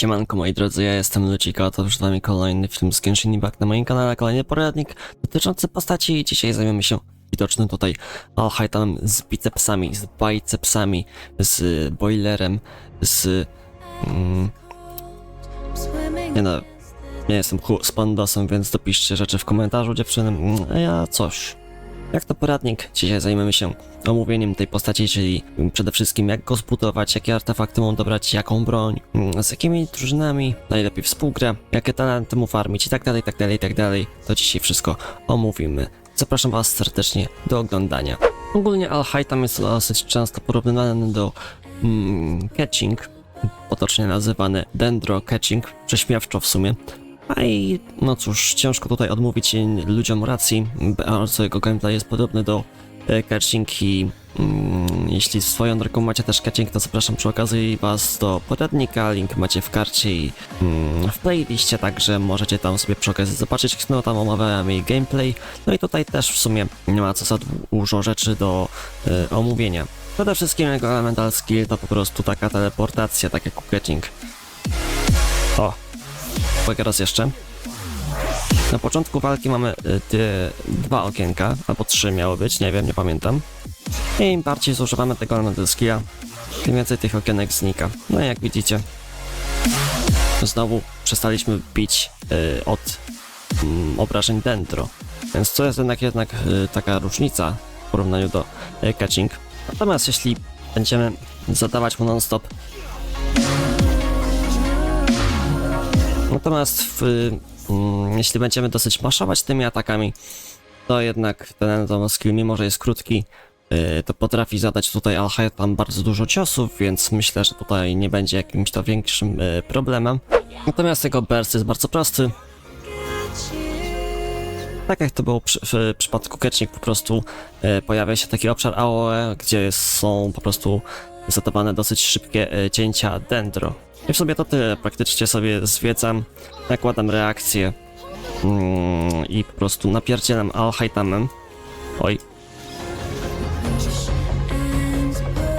Siemanko moi drodzy, ja jestem Lucika, to przed wami kolejny film z Genshin Impact na moim kanale, kolejny poradnik dotyczący postaci i dzisiaj zajmiemy się widocznym tutaj Alhaitem z bicepsami, z bicepsami, z boilerem, z... Mm, nie no, nie jestem z więc dopiszcie rzeczy w komentarzu dziewczyny, Mm, a ja coś. Jak to poradnik, dzisiaj zajmiemy się omówieniem tej postaci, czyli przede wszystkim jak go zbudować, jakie artefakty mu dobrać, jaką broń, mm, z jakimi drużynami najlepiej współgra, jakie talenty mu farmić i tak dalej, tak dalej, tak dalej. To dzisiaj wszystko omówimy. Zapraszam was serdecznie do oglądania. Ogólnie Alhaitam jest dosyć często porównywany do mm, Catching, potocznie nazywany Dendro Catching, prześmiewczo w sumie. A i no cóż, ciężko tutaj odmówić ludziom racji, bardzo jego gameplay jest podobny do e, Catching i mm, jeśli swoją drogą macie też Catching, to zapraszam przy okazji was do poradnika, link macie w karcie i mm, w playliście, także możecie tam sobie przy okazji zobaczyć, no tam omawiałem jej gameplay, no i tutaj też w sumie nie ma co za dużo rzeczy do e, omówienia. Przede wszystkim jego elemental skill to po prostu taka teleportacja, tak jak u Catching. O, uwaga raz jeszcze. Na początku walki mamy y, te dwa okienka, albo trzy miały być, nie wiem, nie pamiętam. I im bardziej zużywamy tego elementu skilla, tym więcej tych okienek znika. No i jak widzicie, znowu przestaliśmy bić y, od mm, obrażeń dendro. Więc to jest jednak, jednak y, taka różnica w porównaniu do y, catching. Natomiast jeśli będziemy zadawać mu non-stop Natomiast w, mm, jeśli będziemy dosyć maszować tymi atakami, to jednak ten skill, mimo że jest krótki, yy, to potrafi zadać tutaj Alhaitam bardzo dużo ciosów, więc myślę, że tutaj nie będzie jakimś to większym yy, problemem. Natomiast jego burst jest bardzo prosty. Tak jak to było przy, w przypadku Catching, po prostu yy, pojawia się taki obszar AOE, gdzie są po prostu zadawane dosyć szybkie yy, cięcia dendro. I w sobie to tyle. Praktycznie sobie zwiedzam, nakładam reakcję mm, i po prostu napierdzielam Alhaitamem. Oj.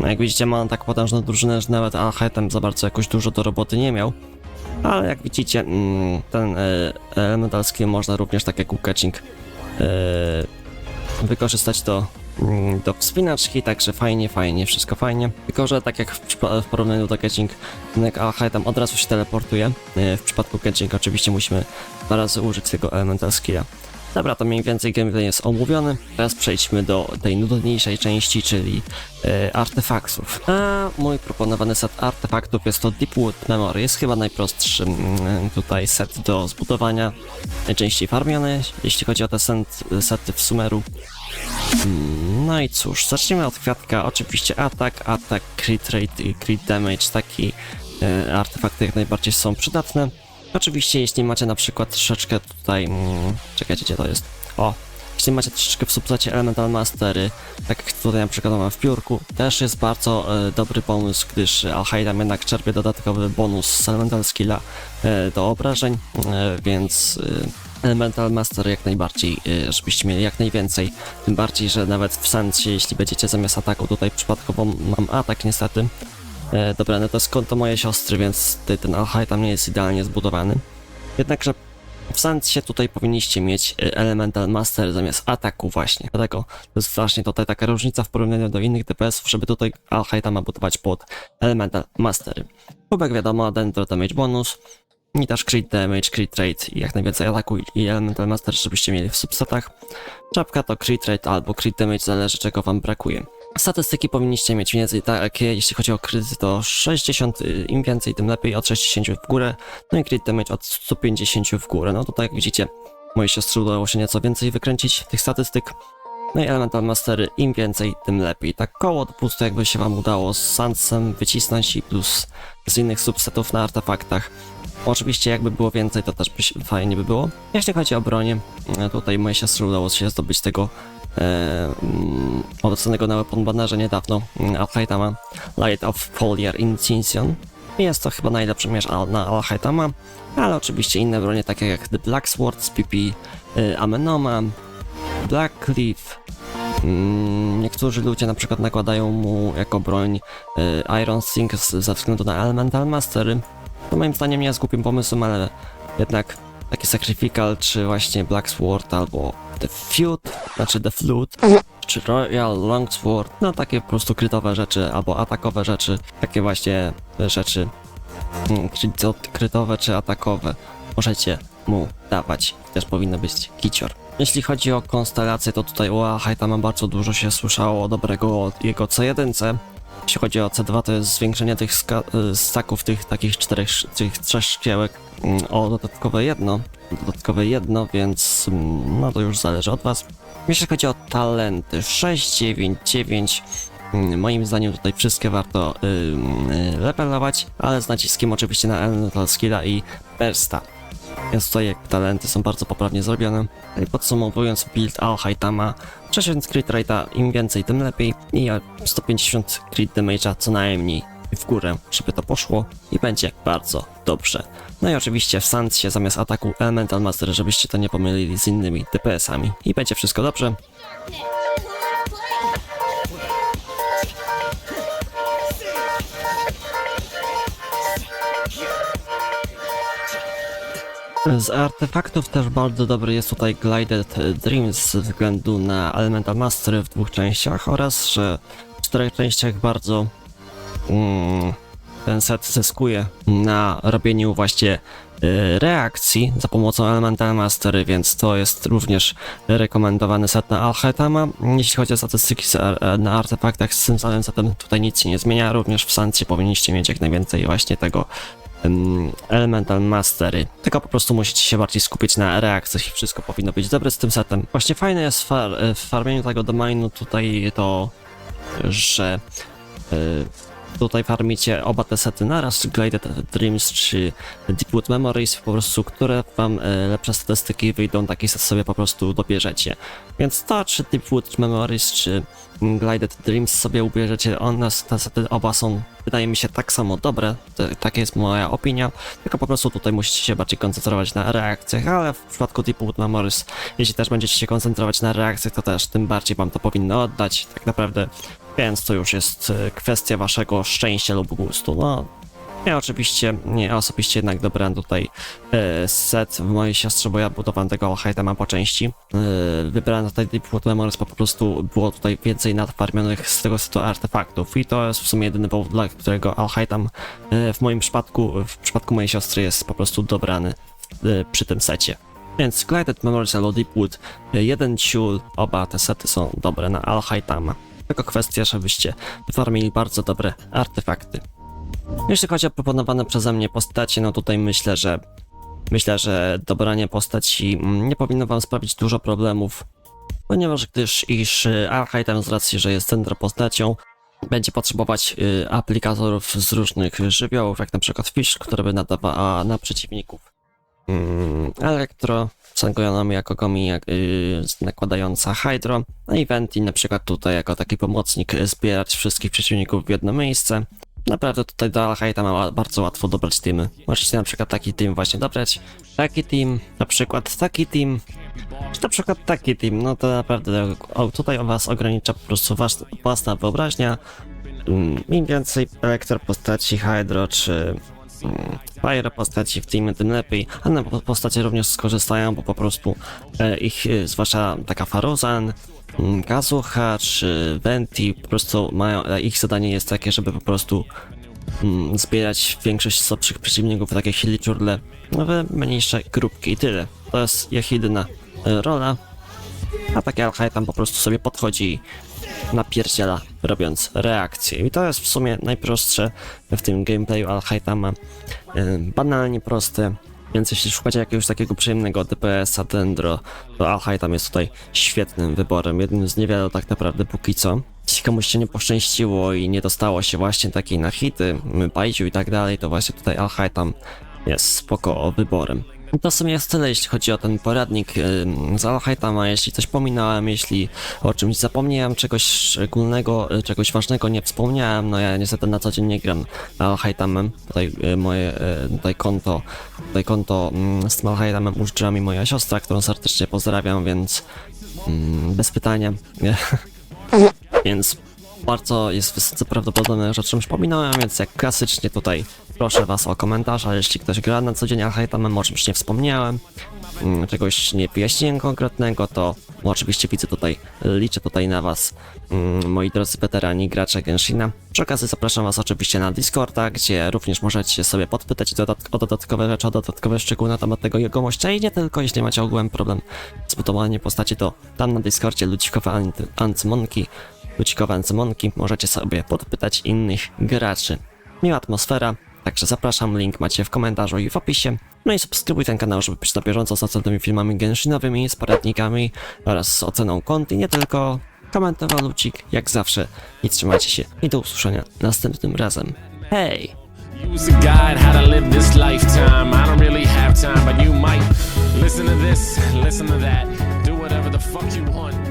No jak widzicie mam tak potężną drużynę, że nawet Alhaitam za bardzo jakoś dużo do roboty nie miał. Ale jak widzicie, mm, ten e, elemental można również tak jak u Catching e, wykorzystać do do wspinaczki, także fajnie, fajnie, wszystko fajnie. Tylko, że tak jak w, w porównaniu do Catching, AHE tam od razu się teleportuje. E, W przypadku Catching oczywiście musimy dwa razy użyć tego elemental skilla. Dobra, to mniej więcej gameplay jest omówiony. Teraz przejdźmy do tej nudniejszej części, czyli e, artefaktów. A mój proponowany set artefaktów jest to Deepwood Memory. Jest chyba najprostszy mm, tutaj set do zbudowania. Najczęściej farmiony, jeśli chodzi o te set, sety w Sumeru. No i cóż, zacznijmy od kwiatka. Oczywiście atak, atak, crit rate i crit damage. Taki e, artefakty jak najbardziej są przydatne. Oczywiście, jeśli macie na przykład troszeczkę tutaj. Mm, czekajcie, gdzie to jest? O! Jeśli macie troszeczkę w subsecie Elemental Mastery, tak jak tutaj na przykład mam w piórku, też jest bardzo e, dobry pomysł, gdyż Alhaidam jednak czerpie dodatkowy bonus z Elemental Skilla e, do obrażeń, e, więc e, Elemental Master jak najbardziej, e, żebyście mieli jak najwięcej. Tym bardziej, że nawet w sensie, jeśli będziecie zamiast ataku, tutaj przypadkowo mam atak niestety, e, dobrany to jest konto mojej siostry, więc ten Alhaj tam nie jest idealnie zbudowany. Jednakże w sensie tutaj powinniście mieć e, Elemental Master zamiast ataku właśnie. Dlatego to jest właśnie tutaj taka różnica w porównaniu do innych DPS-ów, żeby tutaj Alhaitama budować pod Elemental Mastery. Kubek wiadomo, Dendro Damage bonus, i też crit damage, crit rate i jak najwięcej ataku i elemental master, żebyście mieli w subsetach. Czapka to crit rate albo crit damage, zależy czego wam brakuje. Statystyki powinniście mieć więcej takie, jeśli chodzi o crit to 60, y, im więcej tym lepiej, od 60 w górę, no i crit damage od 150 w górę. No tutaj jak widzicie, mojej siostrze udało się nieco więcej wykręcić tych statystyk. No i Elemental Mastery, im więcej, tym lepiej. Tak koło 200 jakby się wam udało z Sansem wycisnąć i plus z innych subsetów na artefaktach. Oczywiście jakby było więcej, to też by się, fajnie by było. Jeśli chodzi o bronię, e, tutaj mojej siostrze udało się zdobyć tego e, obecnego na Weapon Bannerze niedawno, mm, Alhaitama Light of Foliar Incision. Jest to chyba najlepszy mierz na Alhaitama, ale oczywiście inne bronie takie jak The Black Sword z PP, e, Amenoma, Black Cliff, Mm, Niektórzy ludzie na przykład nakładają mu jako broń e, Iron Sink z- ze względu na Elemental Mastery. To moim zdaniem nie jest głupim pomysłem, ale jednak taki Sacrificial, czy właśnie Black Sword, albo The Feud, znaczy The Flute, czy Royal Longsword, no takie po prostu krytowe rzeczy, albo atakowe rzeczy, takie właśnie rzeczy mm, kry- krytowe czy atakowe możecie mu dawać. Też powinno być kicior. Jeśli chodzi o konstelację, to tutaj u Haitama bardzo dużo się słyszało dobrego o jego C1. Jeśli chodzi o C2, to jest zwiększenie tych ska- y, staków, tych takich czterech, tych trzech szkiełek mm, o dodatkowe jedno. Dodatkowe jedno, więc mm, no to już zależy od was. Jeśli chodzi o talenty 6, 9, 9, mm, moim zdaniem tutaj wszystkie warto y, y, levelować, ale z naciskiem oczywiście na Elemental Skilla i Bursta. Więc tutaj jak talenty są bardzo poprawnie zrobione. I podsumowując build Al Haitama, 60 crit rate'a im więcej tym lepiej i 150 crit damage'a co najmniej w górę, żeby to poszło i będzie bardzo dobrze. No i oczywiście w Sansie zamiast ataku Elemental Master, żebyście to nie pomylili z innymi DPS-ami i będzie wszystko dobrze. Z artefaktów też bardzo dobry jest tutaj Glided Dreams ze względu na Elemental Mastery w dwóch częściach oraz, że w czterech częściach bardzo mm, ten set zyskuje na robieniu właśnie y, reakcji za pomocą Elemental Mastery, więc to jest również rekomendowany set na Alchetama. Jeśli chodzi o statystyki ar- na artefaktach z tym samym tutaj nic się nie zmienia, również w Sancie powinniście mieć jak najwięcej właśnie tego Elemental Mastery. Tylko po prostu musicie się bardziej skupić na reakcjach i wszystko powinno być dobre z tym setem. Właśnie fajne jest far w farmieniu tego domainu tutaj to, że y, tutaj farmicie oba te sety naraz, Glided Dreams, czy Deepwood Memories, po prostu, które wam e, lepsze statystyki wyjdą, taki set sobie po prostu dobierzecie. Więc to, czy Deepwood Memories, czy Glided Dreams sobie ubierzecie, one, te sety oba są, wydaje mi się, tak samo dobre, taka jest moja opinia, tylko po prostu tutaj musicie się bardziej koncentrować na reakcjach, ale w przypadku Deepwood Memories, jeśli też będziecie się koncentrować na reakcjach, to też tym bardziej wam to powinno oddać, tak naprawdę. Więc to już jest e, kwestia waszego szczęścia lub gustu. No, ja oczywiście, nie osobiście jednak dobrałem tutaj e, set w mojej siostrze, bo ja budowałem tego Alhaitama po części. E, wybrałem tutaj Deepwood Memories, bo po prostu było tutaj więcej nadfarmionych z tego setu artefaktów i to jest w sumie jedyny powód, dla którego Alhaitam e, w moim przypadku, w przypadku mojej siostry jest po prostu dobrany e, przy tym secie. Więc Glided Memories albo Deepwood, jeden ciul, oba te sety są dobre na Alhaitama. Tylko kwestia, żebyście wyfarmili bardzo dobre artefakty. Jeśli chodzi o proponowane przeze mnie postacie, no tutaj myślę, że myślę, że dobranie postaci mm, nie powinno wam sprawić dużo problemów, ponieważ gdyż iż y, Archaitem z racji, że jest centrum postacią, będzie potrzebować y, aplikatorów z różnych żywiołów, jak na przykład Fish, które by nadawała na przeciwników. Mm, Elektro, Sangoyanami jako Gomi, jak, yy, nakładająca Hydro, no i Venti na przykład tutaj jako taki pomocnik y, zbierać wszystkich przeciwników w jedno miejsce. Naprawdę tutaj do Alhaita ma bardzo łatwo dobrać teamy. Możecie na przykład taki team właśnie dobrać, taki team, na przykład taki team, czy na przykład taki team, no to naprawdę o, tutaj was ogranicza po prostu was, własna wyobraźnia. Mm, Im więcej elektro postaci Hydro czy mm, Fire postaci w teamie, tym lepiej. A na po- postacie również skorzystają, bo po prostu e, ich, e, zwłaszcza taka Faruzan, mm, Kazuha czy Venti, po prostu mają, e, ich zadanie jest takie, żeby po prostu mm, zbierać większość słabszych przeciwników w takie hiliczurle, w mniejsze grupki i tyle. To jest ich jedyna e, rola, a taki Alchai tam po prostu sobie podchodzi i napierdziela, robiąc reakcję. I to jest w sumie najprostsze w tym gameplayu Alhaitama. Yy, banalnie proste, więc jeśli szukacie jakiegoś takiego przyjemnego DPS-a Dendro, to Alhaitam jest tutaj świetnym wyborem, jednym z niewielu tak naprawdę póki co. Jeśli komuś się nie poszczęściło i nie dostało się właśnie takiej na hity, bajdziu i tak dalej, to właśnie tutaj Alhaitam jest spoko wyborem. To w sumie jest tyle, jeśli chodzi o ten poradnik z Alhaitama. Jeśli coś pominąłem, jeśli o czymś zapomniałem, czegoś szczególnego, y, czegoś ważnego nie wspomniałem, no ja niestety na co dzień nie gram Alhaitamem. Tutaj y, moje y, tutaj konto, tutaj konto mm, z tym Alhaitamem użyczyła mi moja siostra, którą serdecznie pozdrawiam, więc mm, bez pytania. więc bardzo jest wysoce prawdopodobne, że o czymś pominąłem, więc jak klasycznie tutaj proszę was o komentarz, a jeśli ktoś gra na co dzień Alhaitama, o czymś nie wspomniałem, mm, czegoś nie wyjaśniłem konkretnego, to oczywiście widzę tutaj, liczę tutaj na was, mm, moi drodzy weterani gracze Genshina. Przy okazji zapraszam was oczywiście na Discorda, gdzie również możecie sobie podpytać o dodatkowe rzeczy, o dodatkowe szczegóły na temat tego jegomościa i nie tylko, jeśli macie ogółem problem z budowaniem postaci, to tam na Discordzie ludzikowe ancymonki, ludzikowe ancymonki, możecie sobie podpytać innych graczy. Miła atmosfera, Także zapraszam, link macie w komentarzu i w opisie. No i subskrybuj ten kanał, żeby być na bieżąco z następnymi filmami genshinowymi, z poradnikami oraz z oceną kont i nie tylko. Komentował Lucik, jak zawsze. I trzymajcie się i do usłyszenia następnym razem. Hej! A guide how to live this lifetime. I don't really have time, but you might listen to this, listen to that, do whatever the fuck you want.